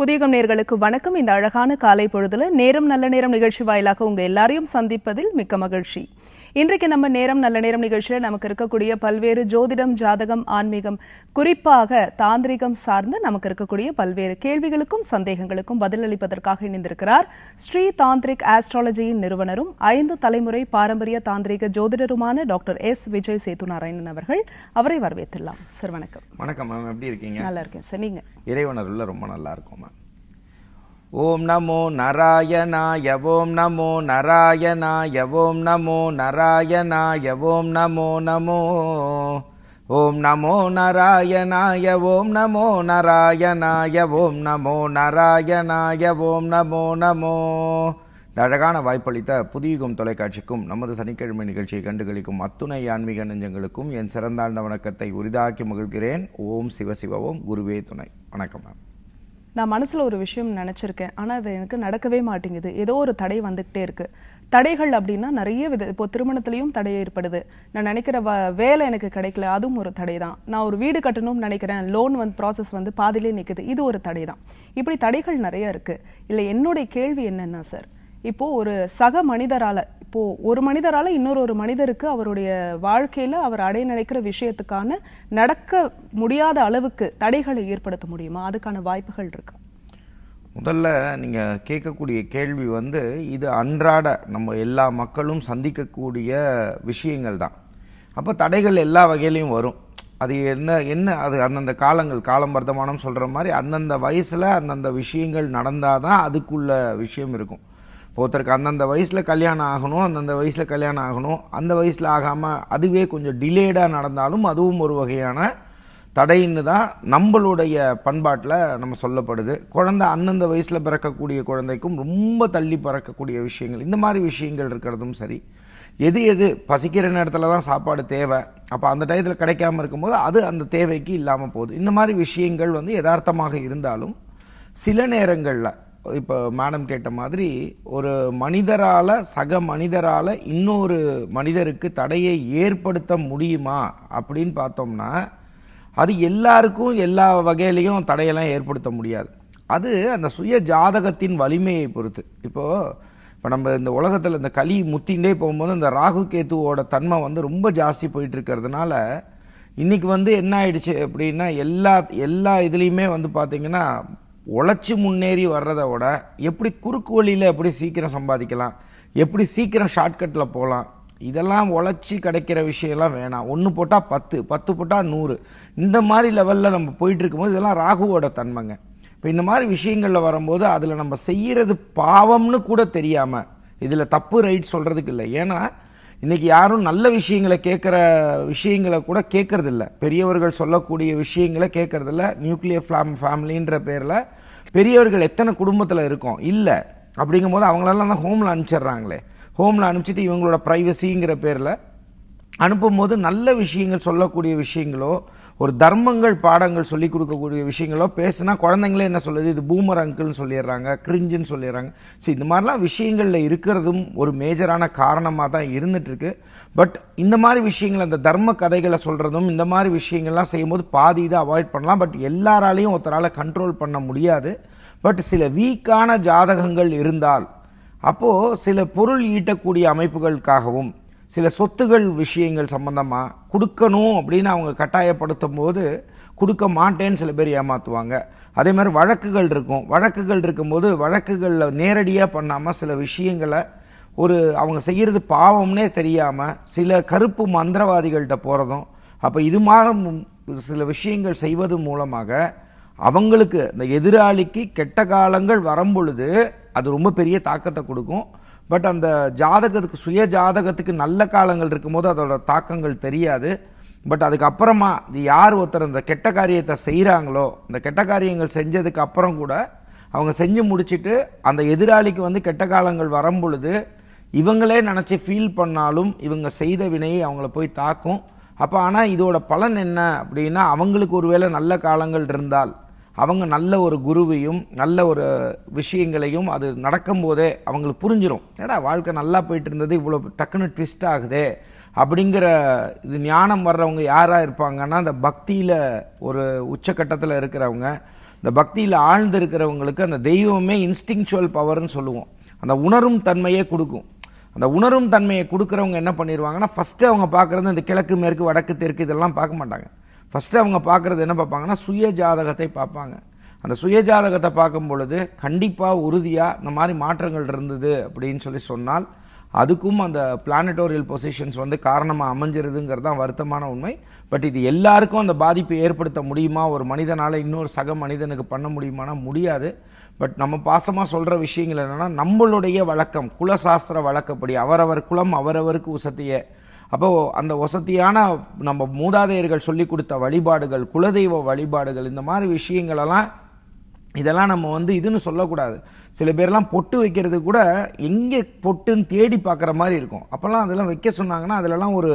புதியகம் நேர்களுக்கு வணக்கம். இந்த அழகான காலை பொழுதுல நேரம் நல்ல நேரம் நிகழ்ச்சி வாயிலாக உங்க எல்லாரையும் சந்திப்பதில் மிக்க மகிழ்ச்சி. இன்றைக்கு நம்ம நேரம் நல்ல நேரம் நிகழ்ச்சியில நமக்கு இருக்கக்கூடிய பல்வேறு ஜோதிடம் ஜாதகம் ஆன்மீகம் குறிப்பாக தாந்திரிகம் சார்ந்து நமக்கு இருக்கக்கூடிய பல்வேறு கேள்விகளுக்கும் சந்தேகங்களுக்கும் பதிலளிப்பதற்காக இணைந்திருக்கிறார் ஸ்ரீ தாந்திரிக் ஆஸ்ட்ராலஜியின் நிறுவனரும் ஐந்து தலைமுறை பாரம்பரிய தாந்திரிக ஜோதிடருமான டாக்டர் எஸ். விஜய் சேதுநாராயணன் அவர்கள் அவரை வரவேற்றுலாம் சார் வணக்கம். வணக்கம் மேம். எப்படி இருக்கீங்க? நல்லா இருக்கேன். சார் நீங்க? இறைவனருள்ள ரொம்ப நல்லா இருக்கும் மேம். ஓம் நமோ நாராயணாய ஓம் நமோ நாராயணாய ஓம் நமோ நாராயணாய ஓம் நமோ நமோ. ஓம் நமோ நாராயணாய ஓம் நமோ நாராயணாய ஓம் நமோ நாராயணாய ஓம் நமோ நமோ. இந்த அழகான வாய்ப்பளித்த புதியுகம் தொலைக்காட்சிக்கும் நமது சனிக்கிழமை நிகழ்ச்சியை கண்டுகளிக்கும் அத்துணை ஆன்மீக நெஞ்சங்களுக்கும் என் சிறந்தாண்ட வணக்கத்தை உரிதாக்கி மகிழ்கிறேன். ஓம் சிவசிவ ஓம் குருவே துணை. வணக்கம் மேம். நான் மனசில் ஒரு விஷயம் நினச்சிருக்கேன். ஆனால் அது எனக்கு நடக்கவே மாட்டேங்குது. ஏதோ ஒரு தடை வந்துகிட்டே இருக்குது தடைகள் அப்படின்னா நிறைய வித இப்போ திருமணத்திலையும் தடை ஏற்படுது. நான் நினைக்கிற வ வேலை எனக்கு கிடைக்கல. அதுவும் ஒரு தடை தான் நான் ஒரு வீடு கட்டணும்னு நினைக்கிறேன். லோன் வந்து ப்ராசஸ் வந்து பாதியிலே நிற்குது இது ஒரு தடை தான் இப்படி தடைகள் நிறைய இருக்குது இல்லை என்னுடைய கேள்வி என்னென்னா சார் இப்போ ஒரு சக மனிதரால இப்போ ஒரு மனிதரால இன்னொரு ஒரு மனிதருக்கு அவருடைய வாழ்க்கையில அவர் அடைய நினைக்கிற விஷயத்துக்கான நடக்க முடியாத அளவுக்கு தடைகளை ஏற்படுத்த முடியுமா? அதுக்கான வாய்ப்புகள் இருக்கா? முதல்ல நீங்கள் கேட்கக்கூடிய கேள்வி வந்து இது அன்றாட நம்ம எல்லா மக்களும் சந்திக்கக்கூடிய விஷயங்கள் தான். அப்போ தடைகள் எல்லா வகையிலையும் வரும். அது என்ன என்ன அது அந்தந்த காலங்கள் காலம் வர்த்தமானம் சொல்கிற மாதிரி அந்தந்த வயசில் அந்தந்த விஷயங்கள் நடந்தால் தான் அதுக்குள்ள விஷயம் இருக்கும். ஒருத்தருக்கு அந்தந்த வயசில் கல்யாணம் ஆகணும் அந்தந்த வயசில் கல்யாணம் ஆகணும் அந்த வயசில் ஆகாமல் அதுவே கொஞ்சம் டிலேடாக நடந்தாலும் அதுவும் ஒரு வகையான தடைன்னு தான் நம்மளுடைய பண்பாட்டில் நம்ம சொல்லப்படுது. குழந்தை அந்தந்த வயசில் பிறக்கக்கூடிய குழந்தைக்கும் ரொம்ப தள்ளி பிறக்கக்கூடிய விஷயங்கள். இந்த மாதிரி விஷயங்கள் இருக்கிறதும் சரி. எது எது? பசிக்கிற நேரத்தில் தான் சாப்பாடு தேவை. அப்போ அந்த டயத்தில் கிடைக்காம இருக்கும்போது அது அந்த தேவைக்கு இல்லாமல் போகுது. இந்த மாதிரி விஷயங்கள் வந்து யதார்த்தமாக இருந்தாலும் சில நேரங்களில் இப்போ மேடம் கேட்ட மாதிரி ஒரு மனிதரால் சக மனிதரால் இன்னொரு மனிதருக்கு தடையை ஏற்படுத்த முடியுமா அப்படின்னு பார்த்தோம்னா அது எல்லாருக்கும் எல்லா வகையிலையும் தடையெல்லாம் ஏற்படுத்த முடியாது. அது அந்த சுய ஜாதகத்தின் வலிமையை பொறுத்து. இப்போது இப்போ நம்ம இந்த உலகத்தில் இந்த களி முத்திண்டே போகும்போது இந்த ராகு கேத்துவோட தன்மை வந்து ரொம்ப ஜாஸ்தி போயிட்டு இருக்கிறதுனால வந்து என்ன ஆயிடுச்சு அப்படின்னா எல்லா எல்லா இதுலேயுமே வந்து பார்த்திங்கன்னா உழைச்சி முன்னேறி வர்றதை விட எப்படி குறுக்கு வழியில் எப்படி சீக்கிரம் சம்பாதிக்கலாம் எப்படி சீக்கிரம் ஷார்ட்கட்டில் போகலாம் இதெல்லாம் உழைச்சி கிடைக்கிற விஷயம்லாம் வேணாம். ஒன்று போட்டால் பத்து பத்து போட்டால் நூறு. இந்த மாதிரி லெவலில் நம்ம போயிட்டுருக்கும்போது இதெல்லாம் ராகுவோட தன்மைங்க. இப்போ இந்த மாதிரி விஷயங்களில் வரும்போது அதில் நம்ம செய்கிறது பாவம்னு கூட தெரியாமல் இதில் தப்பு ரைட் சொல்கிறதுக்கு இல்லை. ஏன்னா இன்றைக்கி யாரும் நல்ல விஷயங்களை கேட்குற விஷயங்களை கூட கேட்குறதில்ல. பெரியவர்கள் சொல்லக்கூடிய விஷயங்களை கேட்கறதில்ல. நியூக்ளியர் ஃபேம் ஃபேமிலின்ற பேரில் பெரியவர்கள் எத்தனை குடும்பத்தில் இருக்கோம்? இல்லை. அப்படிங்கும்போது அவங்களெல்லாம் தான் ஹோமில் அனுப்பிச்சிடுறாங்களே. ஹோமில் அனுப்பிச்சிட்டு இவங்களோட ப்ரைவசிங்கிற பேரில் அனுப்பும்போது நல்ல விஷயங்கள் சொல்லக்கூடிய விஷயங்களோ ஒரு தர்மங்கள் பாடங்கள் சொல்லி கொடுக்கக்கூடிய விஷயங்களோ பேசுனா குழந்தைங்களே என்ன சொல்லுது? இது பூமர் அங்கிள்னு சொல்லிடுறாங்க கிரிஞ்சுன்னு சொல்லிடுறாங்க. ஸோ இந்த மாதிரிலாம் விஷயங்களில் இருக்கிறதும் ஒரு மேஜரான காரணமாக தான் இருந்துகிட்ருக்கு பட் இந்த மாதிரி விஷயங்கள் அந்த தர்ம கதைகளை சொல்கிறதும் இந்த மாதிரி விஷயங்கள்லாம் செய்யும்போது பாதி இதை அவாய்ட் பண்ணலாம். பட் எல்லாராலையும் ஒருத்தரால் கண்ட்ரோல் பண்ண முடியாது. பட் சில வீக்கான ஜாதகங்கள் இருந்தால் அப்போது சில பொருள் ஈட்டக்கூடிய அமைப்புகளுக்காகவும் சில சொத்துகள் விஷயங்கள் சம்பந்தமாக கொடுக்கணும் அப்படின்னு அவங்க கட்டாயப்படுத்தும் போது கொடுக்க மாட்டேன்னு சில பேர் ஏமாற்றுவாங்க அதே மாதிரி வழக்குகள் இருக்கும். வழக்குகள் இருக்கும்போது வழக்குகளில் நேரடியாக பண்ணாமல் சில விஷயங்களை ஒரு அவங்க செய்கிறது பாவம்னே தெரியாமல் சில கருப்பு மந்திரவாதிகள்கிட்ட போகிறதும் அப்போ இது மாதிரி சில விஷயங்கள் செய்வது மூலமாக அவங்களுக்கு இந்த எதிராளிக்கு கெட்ட காலங்கள் வரும்பொழுது அது ரொம்ப பெரிய தாக்கத்தை கொடுக்கும். பட் அந்த ஜாதகத்துக்கு சுய ஜாதகத்துக்கு நல்ல காலங்கள் இருக்கும்போது அதோட தாக்கங்கள் தெரியாது. பட் அதுக்கப்புறமா இது யார் ஒருத்தர் அந்த கெட்ட காரியத்தை செய்கிறாங்களோ அந்த கெட்ட காரியங்கள் செஞ்சதுக்கு அப்புறம் கூட அவங்க செஞ்சு முடிச்சிட்டு அந்த எதிராளிக்கு வந்து கெட்ட காலங்கள் வரும் பொழுது இவங்களே நினச்சி ஃபீல் பண்ணாலும் இவங்க செய்த வினையை அவங்கள போய் தாக்கும். அப்போ ஆனால் இதோட பலன் என்ன அப்படின்னா அவங்களுக்கு ஒருவேளை நல்ல காலங்கள் இருந்தால் அவங்க நல்ல ஒரு குருவையும் நல்ல ஒரு விஷயங்களையும் அது நடக்கும்போதே அவங்களுக்கு புரிஞ்சிடும் ஏடா வாழ்க்கை நல்லா போயிட்டு இருந்தது இவ்வளோ டக்குன்னு ட்விஸ்ட் ஆகுதே? அப்படிங்கிற இது ஞானம் வர்றவங்க யாராக இருப்பாங்கன்னா அந்த பக்தியில் ஒரு உச்சக்கட்டத்தில் இருக்கிறவங்க இந்த பக்தியில் ஆழ்ந்து இருக்கிறவங்களுக்கு அந்த தெய்வமே இன்ஸ்டிங்சுவல் பவர்னு சொல்லுவோம். அந்த உணரும் தன்மையே கொடுக்கும். அந்த உணரும் தன்மையை கொடுக்குறவங்க என்ன பண்ணிடுவாங்கன்னா ஃபஸ்ட்டு அவங்க பார்க்குறது இந்த கிழக்கு மேற்கு வடக்கு தெற்கு இதெல்லாம் பார்க்க மாட்டாங்க. ஃபஸ்ட்டு அவங்க பார்க்குறது என்ன பார்ப்பாங்கன்னா சுய ஜாதகத்தை பார்ப்பாங்க. அந்த சுய ஜாதகத்தை பார்க்கும் பொழுது கண்டிப்பாக உறுதியாக இந்த மாதிரி மாற்றங்கள் இருந்தது அப்படின்னு சொல்லி சொன்னால் அதுக்கும் அந்த பிளானட்டோரியல் பொசிஷன்ஸ் வந்து காரணமாக அமைஞ்சிருதுங்கிறது தான் வருத்தமான உண்மை. பட் இது எல்லாருக்கும் அந்த பாதிப்பை ஏற்படுத்த முடியுமா? ஒரு மனிதனால் இன்னொரு சக மனிதனுக்கு பண்ண முடியுமானா? முடியாது. பட் நம்ம பாசமாக சொல்கிற விஷயங்கள் என்னென்னா நம்மளுடைய வழக்கம் குலசாஸ்திர வழக்கப்படி அவரவர் குலம் அவரவருக்கு உசத்திய அப்போ அந்த வசதியான நம்ம மூதாதையர்கள் சொல்லி கொடுத்த வழிபாடுகள் குலதெய்வ வழிபாடுகள் இந்த மாதிரி விஷயங்களெல்லாம் இதெல்லாம் நம்ம வந்து இதுன்னு சொல்லக்கூடாது. சில பேர்லாம் பொட்டு வைக்கிறது கூட எங்கே பொட்டுன்னு தேடி பார்க்குற மாதிரி இருக்கும். அப்போல்லாம் அதெல்லாம் வைக்க சொன்னாங்கன்னா அதிலலாம் ஒரு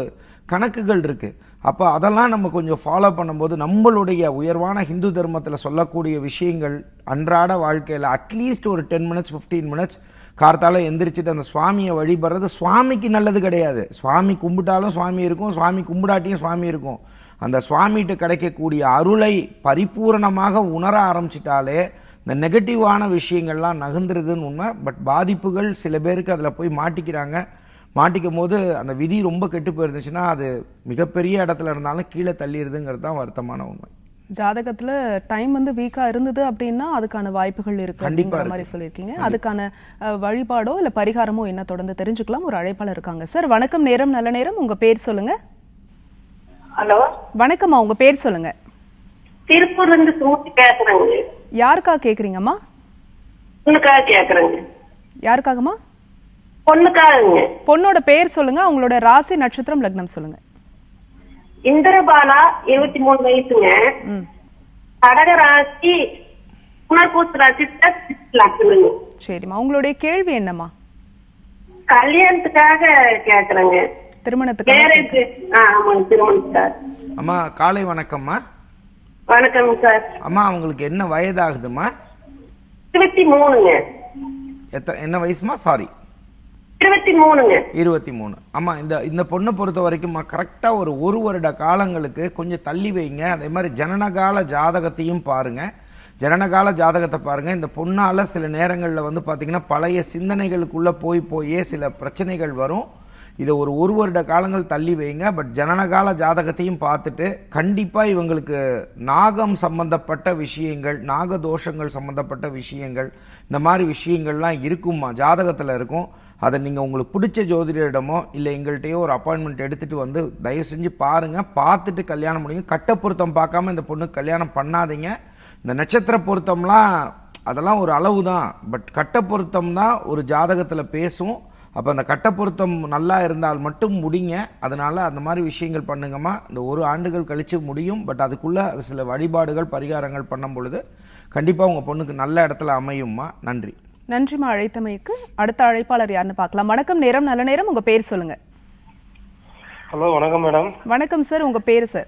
கணக்குகள் இருக்குது அப்போ அதெல்லாம் நம்ம கொஞ்சம் ஃபாலோ பண்ணும்போது நம்மளுடைய உயர்வான ஹிந்து தர்மத்தில் சொல்லக்கூடிய விஷயங்கள் அன்றாட வாழ்க்கையில் அட்லீஸ்ட் ஒரு டென் மினிட்ஸ் ஃபிஃப்டீன் மினிட்ஸ் கார்த்தால எந்திரிச்சிட்டு அந்த சுவாமியை வழிபடுறது சுவாமிக்கு நல்லது கிடையாது. சுவாமி கும்பிட்டாலும் சுவாமி இருக்கும் சுவாமி கும்பிடாட்டியும் சுவாமி இருக்கும். அந்த சுவாமிகிட்ட கிடைக்கக்கூடிய அருளை பரிபூரணமாக உணர ஆரம்பிச்சிட்டாலே இந்த நெகட்டிவான விஷயங்கள்லாம் நகர்ந்துருதுன்னு உண்மை. பட் பாதிப்புகள் சில பேருக்கு அதில் போய் மாட்டிக்கிறாங்க. மாட்டிக்கும் போது அந்த விதி ரொம்ப கெட்டு போயிருந்துச்சுன்னா அது மிகப்பெரிய இடத்துல இருந்தாலும் கீழே தள்ளிடுதுங்கிறது தான் வருத்தமான உண்மை. ஜாதகத்துல டைம் வந்து வீக்கா இருந்தது அப்படின்னா அதுக்கான வாய்ப்புகள் இருக்கு அப்படிங்கிற மாதிரி சொல்லியிருக்கீங்க. அதுக்கான வழிபாடோ இல்ல பரிகாரமோ என்ன தொடர்ந்து தெரிஞ்சுக்கலாம். ஒரு அழைப்பாளர் இருக்காங்க. சார் வணக்கம் நேரம் நல்ல நேரம். உங்க பேர் சொல்லுங்க. ஹலோ? வணக்கம்மா உங்க பேர் சொல்லுங்க. திருப்பூர்ல இருந்து பேசுறேங்க யாருக்கா கேக்குறீங்கம்மா? பொண்ணுக்காக கேக்குறேங்க. யாருக்காகம்மா? பொண்ணுக்காகங்க. பொண்ணோட பேர் சொல்லுங்க. அவங்களோட ராசி நட்சத்திரம் லக்னம் சொல்லுங்க. இந்திரபாலா இருபத்தி மூணு வயசுங்க. ம். கடக ராசி புனர்பூச ராசி லட்சணுங்க சரிம்மா. உங்களுடைய கேள்வி என்னம்மா? கல்யாணத்துக்காக கேக்குறேங்க. திருமணத்துக்கு மேரேஜ் ஆமாங்க. திருமணத்துக்காக. அம்மா காலை வணக்கம்மா. வணக்கம் சார். அம்மா அவங்களுக்கு என்ன வயதாகுதும்மா? இருபத்தி மூணுங்க. எத்த என்ன வயசுமா சாரி இருபத்தி மூணுங்க. இருபத்தி மூணு. ஆமாம் இந்த இந்த பொண்ணை பொறுத்த வரைக்கும் கரெக்டாக ஒரு ஒரு வருட காலங்களுக்கு கொஞ்சம் தள்ளி வைங்க. அதே மாதிரி ஜனனகால ஜாதகத்தையும் பாருங்க. ஜனனகால ஜாதகத்தை பாருங்க. இந்த பொண்ணால் சில நேரங்களில் வந்து பார்த்தீங்கன்னா பழைய சிந்தனைகளுக்குள்ளே போய் போயே சில பிரச்சனைகள் வரும். இதை ஒரு ஒரு வருட காலங்கள் தள்ளி வைங்க. பட் ஜனனகால ஜாதகத்தையும் பார்த்துட்டு கண்டிப்பாக இவங்களுக்கு நாகம் சம்பந்தப்பட்ட விஷயங்கள் நாக தோஷங்கள் சம்பந்தப்பட்ட விஷயங்கள் இந்த மாதிரி விஷயங்கள்லாம் இருக்குமா ஜாதகத்தில் இருக்கும். அதை நீங்கள் உங்களுக்கு பிடிச்ச ஜோதிடரிடமோ இல்லை எங்கள்கிட்டயோ ஒரு அப்பாயின்மெண்ட் எடுத்துகிட்டு வந்து தயவு செஞ்சு பாருங்கள் பார்த்துட்டு கல்யாணம் முடியுங்க. கட்ட பொருத்தம் பார்க்காம இந்த பொண்ணுக்கு கல்யாணம் பண்ணாதீங்க. இந்த நட்சத்திர பொருத்தம்லாம் அதெல்லாம் ஒரு அளவு தான் பட் கட்ட பொருத்தம் தான் ஒரு ஜாதகத்தில் பேசும். அப்போ அந்த கட்ட பொருத்தம் நல்லா இருந்தால் மட்டும் முடிங்க. அதனால் அந்த மாதிரி விஷயங்கள் பண்ணுங்கம்மா. இந்த ஒரு ஆண்டுகள் கழித்து முடியும். பட் அதுக்குள்ளே அது சில வழிபாடுகள் பரிகாரங்கள் பண்ணும் பொழுது கண்டிப்பாக உங்கள் பொண்ணுக்கு நல்ல இடத்துல அமையும்மா. நன்றி. நன்றிம்மா அழைத்தமைக்கு அடுத்த அழைப்பாளர் யாருன்னு பார்க்கலாம். வணக்கம் நேரம் நல்ல நேரம். உங்க பேர் சொல்லுங்க. ஹலோ வணக்கம் மேடம். வணக்கம் சார் உங்க பேர் சார்?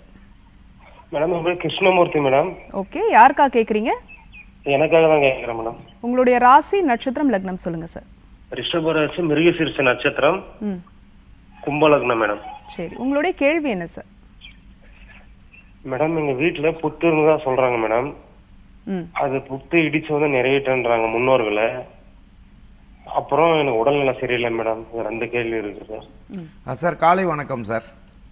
மேடம் பேர் கிருஷ்ணமூர்த்தி மேடம். ஓகே யாருக்கா கேக்குறீங்க? எனக்காக தான் கேட்குறேன் மேடம். உங்களுடைய ராசி நட்சத்திரம் லக்னம் சொல்லுங்க சார். ரிஷபராசி மிருகசீர்ஷ நட்சத்திரம். ம். கும்பலக்னம் மேடம். சரி உங்களுடைய கேள்வி என்ன சார்? மேடம் எங்க வீட்டுல புத்துன்னு தான் சொல்றாங்க மேடம். அது புத்து இடிச்சு வந்து நிறையிட்டன்றாங்க முன்னோர்களை. அப்புறம் எனக்கு உடல்நிலை சரியில்லை மேடம். இது ரெண்டு கேள்வி இருக்கு சார் சார் காலை வணக்கம் சார்.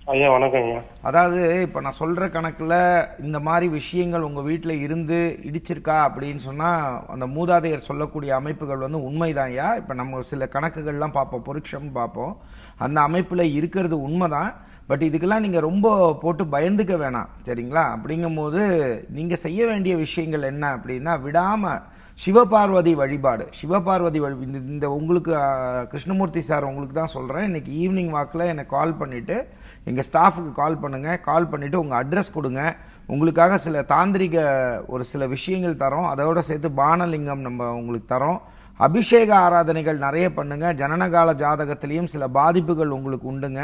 ஐயா வணக்கம் ஐயா. அதாவது இப்போ நான் சொல்கிற கணக்கில் இந்த மாதிரி விஷயங்கள் உங்கள் வீட்டில் இருந்து இடிச்சிருக்கா அப்படின்னு சொன்னால் அந்த மூதாதையர் சொல்லக்கூடிய அமைப்புகள் வந்து உண்மைதான்யா இப்போ நம்ம சில கணக்குகள்லாம் பார்ப்போம் பொருட்சம் பார்ப்போம். அந்த அமைப்பில் இருக்கிறது உண்மைதான். பட் இதுக்கெல்லாம் நீங்கள் ரொம்ப போட்டு பயந்துக்க வேணாம் சரிங்களா? அப்படிங்கும்போது நீங்கள் செய்ய வேண்டிய விஷயங்கள் என்ன அப்படின்னா விடாமல் சிவபார்வதி வழிபாடு. சிவபார்வதி வழி இந்த உங்களுக்கு கிருஷ்ணமூர்த்தி சார் உங்களுக்கு தான் சொல்கிறேன் இன்னைக்கு ஈவினிங் வாக்கில் என்னை கால் பண்ணிவிட்டு எங்கள் ஸ்டாஃபுக்கு கால் பண்ணுங்கள் கால் பண்ணிவிட்டு உங்கள் அட்ரஸ் கொடுங்க. உங்களுக்காக சில தாந்திரிக ஒரு சில விஷயங்கள் தரோம். அதோடு சேர்த்து பானலிங்கம் நம்ம உங்களுக்கு தரோம். அபிஷேக ஆராதனைகள் நிறைய பண்ணுங்கள் ஜனனகால ஜாதகத்திலையும் சில பாதிப்புகள் உங்களுக்கு உண்டுங்க.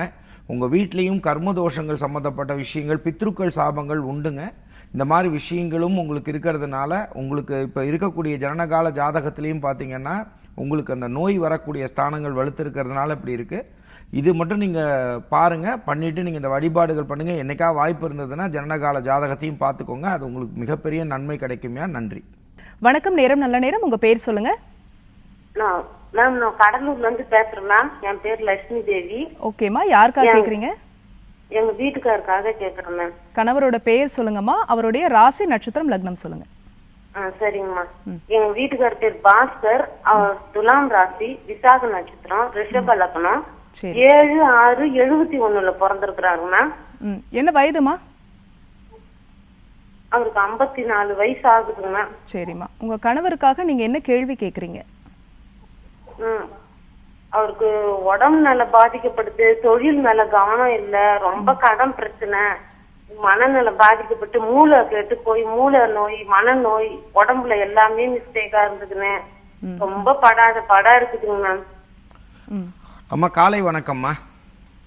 உங்கள் வீட்லேயும் கர்ம தோஷங்கள் சம்மந்தப்பட்ட விஷயங்கள் பித்ருக்கள் சாபங்கள் உண்டுங்க. இந்த மாதிரி விஷயங்களும் உங்களுக்கு இருக்கிறதுனால உங்களுக்கு இப்போ இருக்கக்கூடிய ஜனனகால ஜாதகத்திலையும் பார்த்தீங்கன்னா உங்களுக்கு அந்த நோய் வரக்கூடிய ஸ்தானங்கள் வலுத்திருக்கிறதுனால இப்படி இருக்குது இது மட்டும் நீங்கள் பாருங்கள் பண்ணிவிட்டு நீங்கள் இந்த வழிபாடுகள் பண்ணுங்கள் என்னைக்கா வாய்ப்பு இருந்ததுன்னா ஜனனகால ஜாதகத்தையும் பார்த்துக்கோங்க அது உங்களுக்கு மிகப்பெரிய நன்மை கிடைக்குமையா. நன்றி. வணக்கம். நேரம் நல்ல நேரம். உங்க பேர் சொல்லுங்க. நான் மேம் நான் கடலூர்ல இருந்து பேசுறேன் மேம் என் பேர் லட்சுமி தேவி. ஓகேம்மா யாருக்காக கேக்குறீங்க? எங்க வீட்டுக்காருக்காக கேக்குறேன் மேம் கணவரோட பெயர் சொல்லுங்கம்மா. அவருடைய ராசி நட்சத்திரம் லக்னம் சொல்லுங்க. சரிங்கம்மா. எங்க வீட்டுக்கார் பேர் பாஸ்கர். துலாம் ராசி விசாக நட்சத்திரம் ரிஷப லக்னம். ஏழு ஆறு எழுபத்தி ஒண்ணுல ம். என்ன வயதுமா அவருக்கு ஐம்பத்தி நாலு வயசு ஆகுதுங்க மேம் சரிம்மா. உங்க கணவருக்காக நீங்க என்ன கேள்வி கேக்குறீங்க? ம். அவருக்கு உடம்பு நல பாதிக்கப்படுது தொழில் மேல கவனம் இல்ல ரொம்ப கடன் பிரச்சனை. மனநலம் பாதிக்கப்பட்டு மூளை கெட்டு போய் மூளை நோய் மனநோய் உடம்புல எல்லாமே மிஸ்டேக்கா இருந்ததுன்னு. ரொம்ப படாத படா இருக்குதுங்க மேம் அம்மா காலை வணக்கம்மா.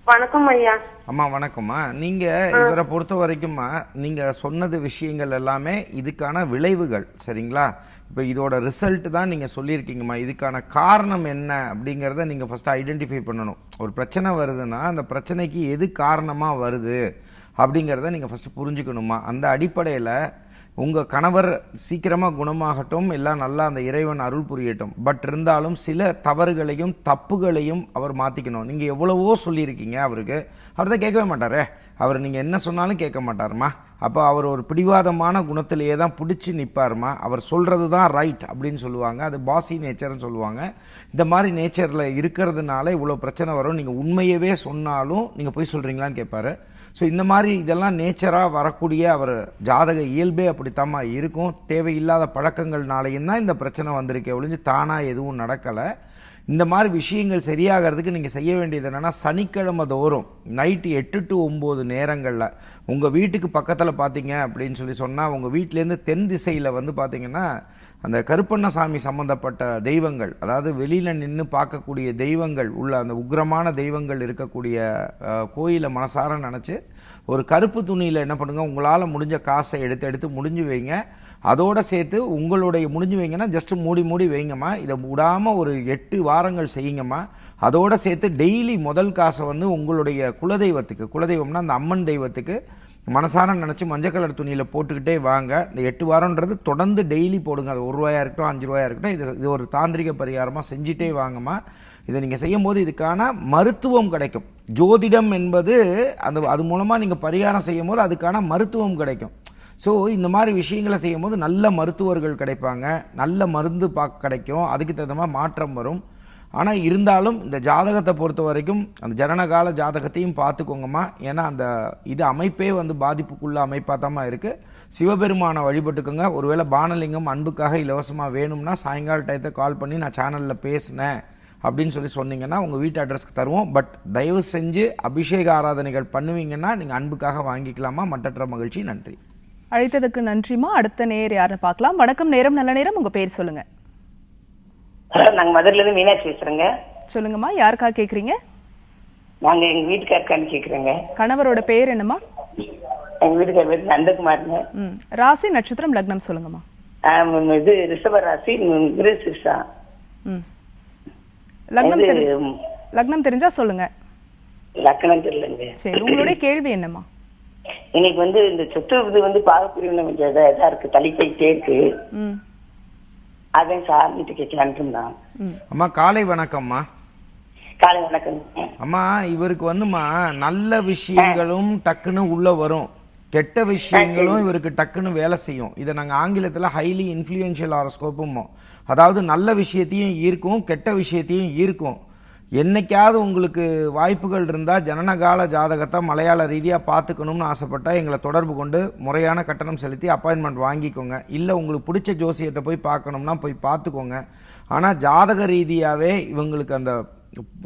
வணக்கம் ஐயா. அம்மா வணக்கம்மா. நீங்க இவரை பொறுத்த வரைக்கும்மா நீங்க சொன்னது விஷயங்கள் எல்லாமே இதுக்கான விளைவுகள் சரிங்களா? இப்போ இதோட ரிசல்ட் தான் நீங்க சொல்லியிருக்கீங்கம்மா. இதுக்கான காரணம் என்ன அப்படிங்கிறத நீங்க ஃபர்ஸ்ட் ஐடென்டிஃபை பண்ணணும். ஒரு பிரச்சனை வருதுன்னா அந்த பிரச்சனைக்கு எது காரணமா வருது அப்படிங்கிறத நீங்க ஃபர்ஸ்ட் புரிஞ்சுக்கணுமா அந்த அடிப்படையில் உங்கள் கணவர் சீக்கிரமாக குணமாகட்டும் எல்லாம் நல்லா அந்த இறைவன் அருள் புரியட்டும். பட் இருந்தாலும் சில தவறுகளையும் தப்புகளையும் அவர் மாற்றிக்கணும் நீங்கள் எவ்வளவோ சொல்லியிருக்கீங்க அவருக்கு. அவர் தான் கேட்கவே மாட்டாரே. அவர் நீங்கள் என்ன சொன்னாலும் கேட்க மாட்டாருமா? அப்போ அவர் ஒரு பிடிவாதமான குணத்திலேயே தான் பிடிச்சி நிற்பாருமா அவர் சொல்கிறது தான் ரைட் அப்படின்னு சொல்லுவாங்க. அது பாசி நேச்சர்னு சொல்லுவாங்க. இந்த மாதிரி நேச்சரில் இருக்கிறதுனால இவ்வளோ பிரச்சனை வரும். நீங்கள் உண்மையவே சொன்னாலும் நீங்கள் போய் சொல்கிறீங்களான்னு கேட்பாரு. ஸோ இந்த மாதிரி இதெல்லாம் நேச்சராக வரக்கூடிய அவர் ஜாதக இயல்பே அப்படித்தாம்மா இருக்கும். தேவையில்லாத பழக்கங்கள்னாலையும் தான் இந்த பிரச்சனை வந்திருக்கே ஒழிஞ்சு தானாக எதுவும் நடக்கலை. இந்த மாதிரி விஷயங்கள் சரியாகிறதுக்கு நீங்கள் செய்ய வேண்டியது என்னென்னா சனிக்கிழமை தோறும் நைட்டு எட்டு டு ஒம்பது நேரங்களில் உங்கள் வீட்டுக்கு பக்கத்தில் பார்த்தீங்க அப்படின்னு சொல்லி சொன்னால் உங்கள் வீட்டிலேருந்து தென் திசையில் வந்து பார்த்தீங்கன்னா அந்த கருப்பண்ணசாமி சம்பந்தப்பட்ட தெய்வங்கள் அதாவது வெளியில் நின்று பார்க்கக்கூடிய தெய்வங்கள் உள்ள அந்த உக்ரமான தெய்வங்கள் இருக்கக்கூடிய கோயிலை மனசார நினச்சி ஒரு கருப்பு துணியில் என்ன பண்ணுங்கள் உங்களால் முடிஞ்ச காசை எடுத்து எடுத்து முடிஞ்சு வைங்க. அதோடு சேர்த்து உங்களுடைய முடிஞ்சு வைங்கன்னா ஜஸ்ட் மூடி மூடி வைங்கம்மா. இதை விடாமல் ஒரு எட்டு வாரங்கள் செய்யுங்கம்மா. அதோடு சேர்த்து டெய்லி முதல் காசை வந்து உங்களுடைய குலதெய்வத்துக்கு குலதெய்வம்னா அந்த அம்மன் தெய்வத்துக்கு மனசார நினச்சி மஞ்சள் கலர் துணியில் போட்டுக்கிட்டே வாங்க. இந்த எட்டு வாரம்ன்றது தொடர்ந்து டெய்லி போடுங்க. அது ஒரு ரூபாயாக இருக்கட்டும் அஞ்சு ரூபாயாக இருக்கட்டும் இது இது ஒரு தாந்திரிக பரிகாரமாக செஞ்சிட்டே வாங்கம்மா. இதை நீங்கள் செய்யும் போது இதுக்கான மருத்துவம் கிடைக்கும். ஜோதிடம் என்பது அந்த அது மூலமாக நீங்கள் பரிகாரம் செய்யும் போது அதுக்கான மருத்துவம் கிடைக்கும். ஸோ இந்த மாதிரி விஷயங்களை செய்யும் போது நல்ல மருத்துவர்கள் கிடைப்பாங்க. நல்ல மருந்து பா கிடைக்கும். அதுக்கு தகுந்த மாதிரி மாற்றம் வரும். ஆனால் இருந்தாலும் இந்த ஜாதகத்தை பொறுத்த வரைக்கும் அந்த ஜனனகால ஜாதகத்தையும் பார்த்துக்கோங்கம்மா. ஏன்னா அந்த இது அமைப்பே வந்து பாதிப்புக்குள்ள அமைப்பாக தான் இருக்குது சிவபெருமானை வழிபட்டுக்கோங்க. ஒருவேளை பானலிங்கம் அன்புக்காக இலவசமாக வேணும்னா சாயங்கால டயத்தை கால் பண்ணி நான் சேனலில் பேசினேன் அப்படின்னு சொல்லி சொன்னீங்கன்னா உங்கள் வீட்டு அட்ரஸ்க்கு தருவோம். பட் தயவு செஞ்சு அபிஷேக ஆராதனைகள் பண்ணுவீங்கன்னா நீங்கள் அன்புக்காக வாங்கிக்கலாமா? மட்டற்ற மகிழ்ச்சி. நன்றி. அழைத்ததுக்கு நன்றிமா அடுத்த நேர் யாருன்னு பார்க்கலாம். வணக்கம். நேரம் நல்ல நேரம். உங்கள் பேர் சொல்லுங்கள் நாங்க மதுரைல இருந்து மீனாட்சி பேசுறேங்க. சொல்லுங்கம்மா யாருக்காக கேக்குறீங்க? நாங்க எங்க வீட்டுக்காருக்கான்னு கேக்குறேங்க. கணவரோட பேர் என்னம்மா? எங்க வீட்டுக்கார் பேர் நந்தகுமாருங்க. ம் ராசி நட்சத்திரம் லக்னம் சொல்லுங்கம்மா. ஆம், இது ரிஷப ராசி கிருஷா ம். லக்னம் தெரி லக்னம் தெரிஞ்சா சொல்லுங்க. லக்கணம் தெரியலங்க. சரி உங்களுடைய கேள்வி என்னம்மா? இன்னைக்கு வந்து இந்த சொத்து இது வந்து பாகப்பிரிவினை கொஞ்சம் இதா இதா இருக்கு தள்ளி போயிட்டே இருக்கு. ம். அதான் சார்கிட்ட கேட்கலான்ட்டு இருந்தான் ம். அம்மா காலை வணக்கம்மா. காலை வணக்கங்க அம்மா இவருக்கு வந்துமா நல்ல விஷயங்களும் டக்குன்னு உள்ள வரும். கெட்ட விஷயங்களும் இவருக்கு டக்குன்னு வேலை செய்யும். இதை நாங்கள் ஆங்கிலத்தில் ஹைலி இன்ஃப்ளூயன்ஷியல் ஆரோஸ்கோப்புமோ அதாவது நல்ல விஷயத்தையும் ஈர்க்கும் கெட்ட விஷயத்தையும் ஈர்க்கும். என்னைக்காவது உங்களுக்கு வாய்ப்புகள் இருந்தால் ஜனனகால ஜாதகத்தை மலையாள ரீதியாக பார்த்துக்கணும்னு ஆசைப்பட்டால் எங்களை தொடர்பு கொண்டு முறையான கட்டணம் செலுத்தி அப்பாயின்மெண்ட் வாங்கிக்கோங்க. இல்லை உங்களுக்கு பிடிச்ச ஜோசியத்தை போய் பார்க்கணும்னா போய் பார்த்துக்கோங்க. ஆனால் ஜாதக ரீதியாகவே இவங்களுக்கு அந்த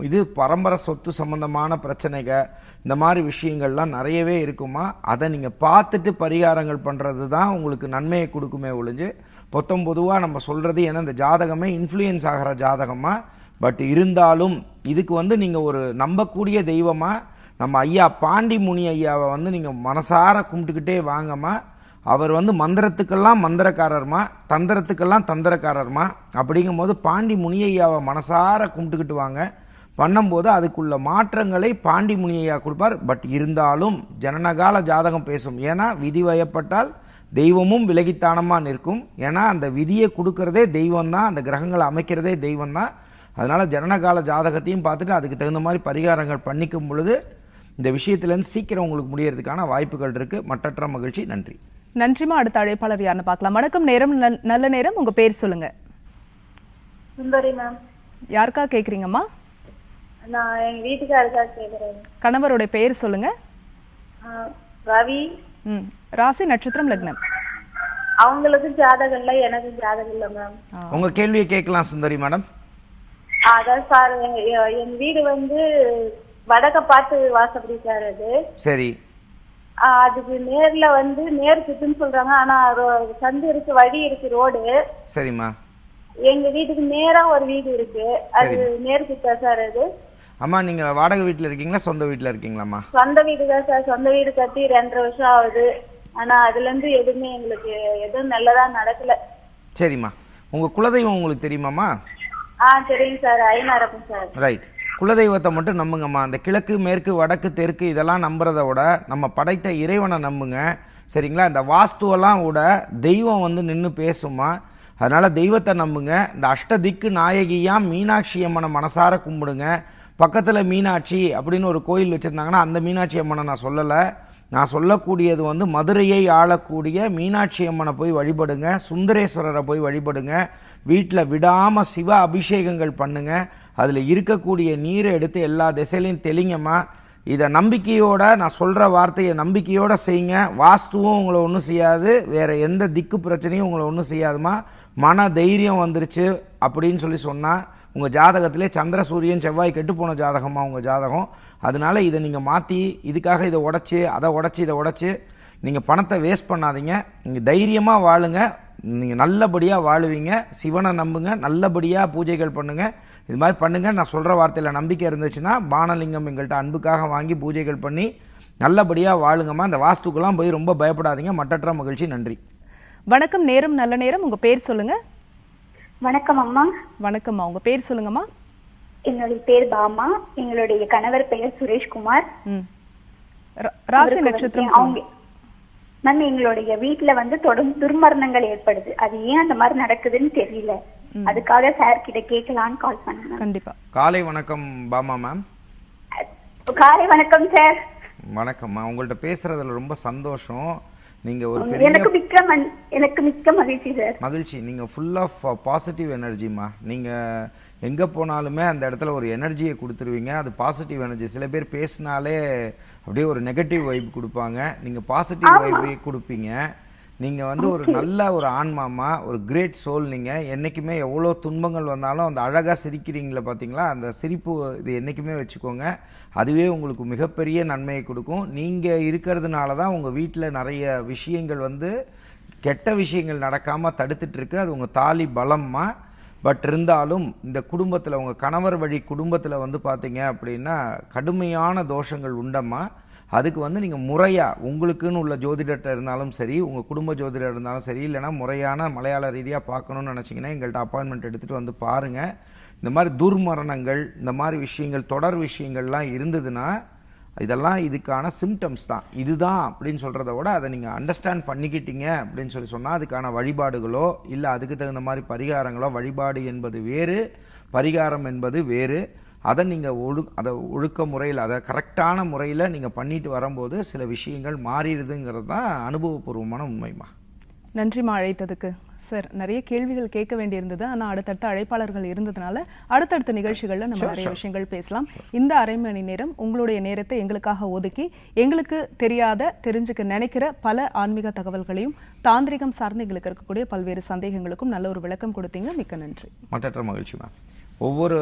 இது பரம்பரை சொத்து சம்பந்தமான பிரச்சனைகள் இந்த மாதிரி விஷயங்கள்லாம் நிறையவே இருக்குமா? அதை நீங்கள் பார்த்துட்டு பரிகாரங்கள் பண்ணுறது தான் உங்களுக்கு நன்மையை கொடுக்குமே ஒழிஞ்சு பொத்தம் பொதுவாக நம்ம சொல்கிறது ஏன்னா இந்த ஜாதகமே இன்ஃப்ளூயன்ஸ் ஆகிற ஜாதகமாக பட் இருந்தாலும் இதுக்கு வந்து நீங்கள் ஒரு நம்பக்கூடிய தெய்வமாக நம்ம ஐயா பாண்டி முனி ஐயாவை வந்து நீங்கள் மனசார கும்பிட்டுக்கிட்டே வாங்கம்மா. அவர் வந்து மந்திரத்துக்கெல்லாம் மந்திரக்காரர்மா தந்திரத்துக்கெல்லாம் தந்திரக்காரர்மா அப்படிங்கும்போது பாண்டி முனியையாவை மனசார கும்பிட்டுக்கிட்டு வாங்க. பண்ணும்போது அதுக்குள்ள மாற்றங்களை பாண்டி முனியா கொடுப்பார். பட் இருந்தாலும் ஜனனகால ஜாதகம் பேசும். ஏன்னா விதி வயப்பட்டால் தெய்வமும் விலகித்தானமாக நிற்கும். ஏன்னா அந்த விதியை கொடுக்கறதே தெய்வம் தான் அந்த கிரகங்களை அமைக்கிறதே தெய்வம் தான் அதனால ஜனனகால ஜாதகத்தையும் பார்த்துட்டு அதுக்கு தகுந்த மாதிரி பரிகாரங்கள் பண்ணிக்கும் பொழுது இந்த விஷயத்துலேருந்து சீக்கிரம் உங்களுக்கு முடியறதுக்கான வாய்ப்புகள் இருக்கு. மற்றற்ற மகிழ்ச்சி. நன்றி. நன்றிமா. அடுத்த அழைப்பாளர் யாருன்னு பார்க்கலாம். வணக்கம். நேரம் நல்- நல்ல நேரம். உங்க பேர் சொல்லுங்க. சுந்தரி மேம் யாருக்கா கேக்குறீங்கம்மா? நான் எங்க வீட்டுக்காரருக்காக கேக்குறேன். கணவரோட பெயர் சொல்லுங்க. ரவி. ம். ராசி நட்சத்திரம் லக்னம். அவங்களுக்கு ஜாதகம் இல்ல. எனக்கு ஜாதகம் இல்ல மேம் உங்க கேள்வியை கேட்கலாம் சுந்தரி மேடம். அதான் சார் எங்க எ- எங்க வீடு வந்து வடக்க பார்த்து வாசப்படி சார் அது. சரி. அதுக்கு நேர்ல வந்து நேர்க்குன்னு சொல்றாங்க. ஆனா சந்து இருக்கு வழி இருக்கு ரோடு. சரிம்மா. எங்க வீட்டுக்கு நேரா ஒரு வீடு இருக்கு. அது நேர்க்குத்தா சார் அது. அம்மா நீங்க வாடகை வீட்டில் இருக்கீங்களா சொந்த வீட்டில் இருக்கீங்களாம்மா? சொந்த வீடு தான் சார் சொந்த வீடு கட்டி ரெண்டரை வருஷம் ஆகுது. ஆனா அதுல இருந்து எதுவுமே எங்களுக்கு எதுவும் நல்லதா நடக்கல. சரிம்மா. உங்க குலதெய்வம் உங்களுக்கு தெரியுமாம்மா? ஆ சரிங்க சார். சார். ரைட் குலதெய்வத்தை மட்டும் நம்புங்கம்மா. அந்த கிழக்கு மேற்கு வடக்கு தெற்கு இதெல்லாம் நம்புறத விட நம்ம படைத்த இறைவனை நம்புங்க. சரிங்களா? இந்த வாஸ்துவெல்லாம் விட தெய்வம் வந்து நின்று பேசுமா அதனால தெய்வத்தை நம்புங்க. இந்த அஷ்டதிக்கு நாயகியா மீனாட்சி அம்மனை மனசார கும்பிடுங்க. பக்கத்தில் மீனாட்சி அப்படின்னு ஒரு கோயில் வச்சுருந்தாங்கன்னா அந்த மீனாட்சி அம்மனை நான் சொல்லலை. நான் சொல்லக்கூடியது வந்து மதுரையை ஆளக்கூடிய மீனாட்சி அம்மனை போய் வழிபடுங்க சுந்தரேஸ்வரரை போய் வழிபடுங்க வீட்டில் விடாமல் சிவ அபிஷேகங்கள் பண்ணுங்க அதில் இருக்கக்கூடிய நீரை எடுத்து எல்லா திசையிலையும் தெளிங்கம்மா. இதை நம்பிக்கையோட நான் சொல்கிற வார்த்தையை நம்பிக்கையோடு செய்யுங்க. வாஸ்துவும் உங்களை ஒன்றும் செய்யாது. வேறு எந்த திக்கு பிரச்சனையும் உங்களை ஒன்றும் செய்யாதுமா மன தைரியம் வந்துருச்சு அப்படின்னு சொல்லி சொன்னால் உங்கள் ஜாதகத்திலே சந்திர சூரியன் செவ்வாய் கெட்டு போன உங்கள் ஜாதகம். அதனால இதை நீங்கள் மாற்றி இதுக்காக இதை உடச்சி அதை உடச்சி இதை உடச்சி நீங்கள் பணத்தை வேஸ்ட் பண்ணாதீங்க. நீங்கள் தைரியமாக வாழுங்க. நீங்கள் நல்லபடியாக வாழுவீங்க. சிவனை நம்புங்க. நல்லபடியாக பூஜைகள் பண்ணுங்கள் இது மாதிரி பண்ணுங்கள் நான் சொல்கிற வார்த்தையில் நம்பிக்கை இருந்துச்சுன்னா பானலிங்கம் எங்கள்கிட்ட அன்புக்காக வாங்கி பூஜைகள் பண்ணி நல்லபடியாக வாழுங்கம்மா. இந்த வாஸ்துக்கெல்லாம் போய் ரொம்ப பயப்படாதீங்க. மட்டற்ற மகிழ்ச்சி. நன்றி. வணக்கம். நேரம் நல்ல நேரம். உங்கள் பேர் சொல்லுங்கள் வணக்கம் அம்மா. வணக்கம்மா. உங்க பேர் சொல்லுங்கம்மா. என்னுடைய பேர் பாமா. எங்களுடைய கணவர் பெயர் சுரேஷ்குமார். ராசி நட்சத்திரம் அவங்க மேம் எங்களுடைய வீட்ல வந்து தொடர்ந்து துர்மரணங்கள் ஏற்படுது. அது ஏன் அந்த மாதிரி நடக்குதுன்னு தெரியல. அதுக்காக சார் கிட்ட கேட்கலான்னு கால் பண்ணேன் ma'am. கண்டிப்பா. காலை வணக்கம் பாமா மேம் காலை வணக்கம் சார் வணக்கம்மா உங்கள்கிட்ட பேசுறதுல ரொம்ப சந்தோஷம். நீங்க ஒரு எனக்கு பெரிய மிக்க மன்- எனக்கு மிக்க மகிழ்ச்சி சார் மகிழ்ச்சி. நீங்க ஃபுல் ஆஃப் பாசிட்டிவ் எனர்ஜிமா நீங்க எங்க போனாலுமே அந்த இடத்துல ஒரு எனர்ஜியை கொடுத்துருவீங்க. அது பாசிட்டிவ் எனர்ஜி சில பேர் பேசினாலே அப்படியே ஒரு நெகட்டிவ் வைப் கொடுப்பாங்க. நீங்க பாசிட்டிவ் வைப் கொடுப்பீங்க. நீங்க வந்து ஒரு நல்ல ஒரு ஆன்மாமா ஒரு கிரேட் சோல் நீங்க என்னைக்குமே எவ்வளோ துன்பங்கள் வந்தாலும் அந்த அழகா சிரிக்கிறீங்களா பாத்தீங்களா? அந்த சிரிப்பு இது என்னைக்குமே வச்சுக்கோங்க. அதுவே உங்களுக்கு மிகப்பெரிய நன்மையை கொடுக்கும். நீங்க இருக்கிறதுனால தான் உங்க வீட்டில் நிறைய விஷயங்கள் வந்து கெட்ட விஷயங்கள் நடக்காம தடுத்துட்டு இருக்கு அது உங்க தாலி பலம்மா. பட் இருந்தாலும் இந்த குடும்பத்தில் உங்க கணவர் வழி குடும்பத்தில் வந்து பார்த்தீங்க அப்படின்னா கடுமையான தோஷங்கள் உண்டம்மா. அதுக்கு வந்து நீங்கள் முறையாக உங்களுக்குன்னு உள்ள ஜோதிடர்கிட்ட இருந்தாலும் சரி உங்கள் குடும்ப ஜோதிடர் இருந்தாலும் சரி இல்லைன்னா முறையான மலையாள ரீதியாக பார்க்கணும்னு நினச்சிங்கன்னா எங்கள்கிட்ட அப்பாயின்மெண்ட் எடுத்துகிட்டு வந்து பாருங்கள் இந்த மாதிரி துர்மரணங்கள் இந்த மாதிரி விஷயங்கள் தொடர் விஷயங்கள்லாம் இருந்ததுன்னா இதெல்லாம் இதுக்கான சிம்டம்ஸ் தான். இதுதான் அப்படின்னு சொல்கிறத விட அதை நீங்கள் அண்டர்ஸ்டாண்ட் பண்ணிக்கிட்டீங்க அப்படின்னு சொல்லி சொன்னால் அதுக்கான வழிபாடுகளோ இல்லை அதுக்கு தகுந்த மாதிரி பரிகாரங்களோ வழிபாடு என்பது வேறு பரிகாரம் என்பது வேறு. அதை நீங்கள் ஒழு அதை ஒழுக்க முறையில் அதை கரெக்டான முறையில் நீங்கள் பண்ணிட்டு வரும்போது சில விஷயங்கள் மாறிடுதுங்கிறது தான் அனுபவபூர்வமான உண்மைமா நன்றிமா அழைத்ததுக்கு. சார் நிறைய கேள்விகள் கேட்க வேண்டியிருந்தது. ஆனா அடுத்தடுத்த அழைப்பாளர்கள் இருந்ததுனால அடுத்தடுத்த நிகழ்ச்சிகள்ல நம்ம நிறைய விஷயங்கள் பேசலாம். இந்த அரை மணி நேரம் உங்களுடைய நேரத்தை எங்களுக்காக ஒதுக்கி எங்களுக்கு தெரியாத தெரிஞ்சுக்க நினைக்கிற பல ஆன்மீக தகவல்களையும் தாந்திரிகம் சார்ந்து எங்களுக்கு இருக்கக்கூடிய பல்வேறு சந்தேகங்களுக்கும் நல்ல ஒரு விளக்கம் கொடுத்தீங்க. மிக்க நன்றி. மற்றற்ற மகிழ்ச்சி மேம் ஒவ்வொரு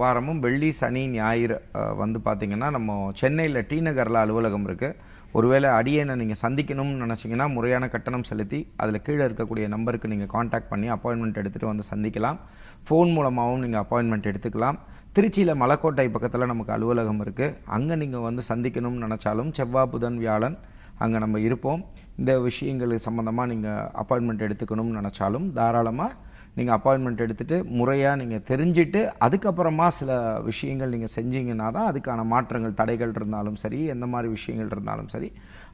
வாரமும் வெள்ளி சனி ஞாயிறு வந்து பார்த்திங்கன்னா நம்ம சென்னையில் டி நகரில் அலுவலகம் இருக்குது ஒருவேளை அடியனை நீங்கள் சந்திக்கணும்னு நினச்சிங்கன்னா முறையான கட்டணம் செலுத்தி அதில் கீழே இருக்கக்கூடிய நம்பருக்கு நீங்கள் காண்டாக்ட் பண்ணி அப்பாயின்மெண்ட் எடுத்துகிட்டு வந்து சந்திக்கலாம். ஃபோன் மூலமாகவும் நீங்கள் அப்பாயின்மெண்ட் எடுத்துக்கலாம். திருச்சியில் மலக்கோட்டை பக்கத்தில் நமக்கு அலுவலகம் இருக்குது அங்கே நீங்கள் வந்து சந்திக்கணும்னு நினச்சாலும் செவ்வாய் புதன் வியாழன் அங்கே நம்ம இருப்போம். இந்த விஷயங்கள் சம்மந்தமாக நீங்கள் அப்பாயின்மெண்ட் எடுத்துக்கணும்னு நினச்சாலும் தாராளமாக நீங்கள் அப்பாயின்மெண்ட் எடுத்துகிட்டு முறையாக நீங்கள் தெரிஞ்சுட்டு அதுக்கப்புறமா சில விஷயங்கள் நீங்கள் செஞ்சீங்கன்னா தான் அதுக்கான மாற்றங்கள் தடைகள் இருந்தாலும் சரி எந்த மாதிரி விஷயங்கள் இருந்தாலும் சரி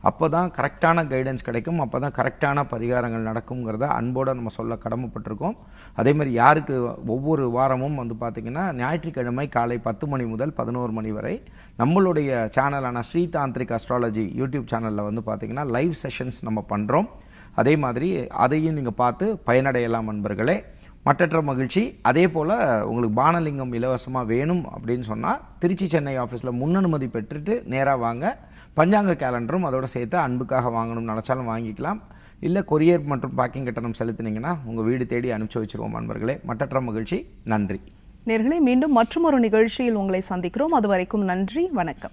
அப்போ தான் கரெக்டான கைடன்ஸ் கிடைக்கும் அப்போ தான் கரெக்டான பரிகாரங்கள் நடக்குங்கிறத அன்போடு நம்ம சொல்ல கடமைப்பட்டிருக்கோம். அதே மாதிரி யாருக்கு ஒவ்வொரு வாரமும் வந்து பார்த்திங்கன்னா ஞாயிற்றுக்கிழமை காலை பத்து மணி முதல் பதினோரு மணி வரை நம்மளுடைய சேனலான ஸ்ரீ தாந்திரிக் அஸ்ட்ராலஜி யூடியூப் சேனலில் வந்து பார்த்திங்கன்னா லைவ் செஷன்ஸ் நம்ம பண்ணுறோம் அதே மாதிரி அதையும் நீங்கள் பார்த்து பயனடையலாம் நண்பர்களே. மற்றற்ற மகிழ்ச்சி. அதே போல் உங்களுக்கு பானலிங்கம் இலவசமாக வேணும் அப்படின்னு சொன்னால் திருச்சி சென்னை ஆஃபீஸில் முன்னனுமதி பெற்றுட்டு நேராக வாங்க. பஞ்சாங்க கேலண்டரும் அதோட சேர்த்து அன்புக்காக வாங்கணும்னு நினச்சாலும் வாங்கிக்கலாம். இல்லை கொரியர் மற்றும் பேக்கிங் கட்டணம் செலுத்தினீங்கன்னா உங்கள் வீடு தேடி அனுப்பிச்சி வச்சுருவோம் நண்பர்களே. மற்றற்ற மகிழ்ச்சி. நன்றி. நேர்களை மீண்டும் மற்றொரு நிகழ்ச்சியில் உங்களை சந்திக்கிறோம். அது வரைக்கும் நன்றி. வணக்கம்.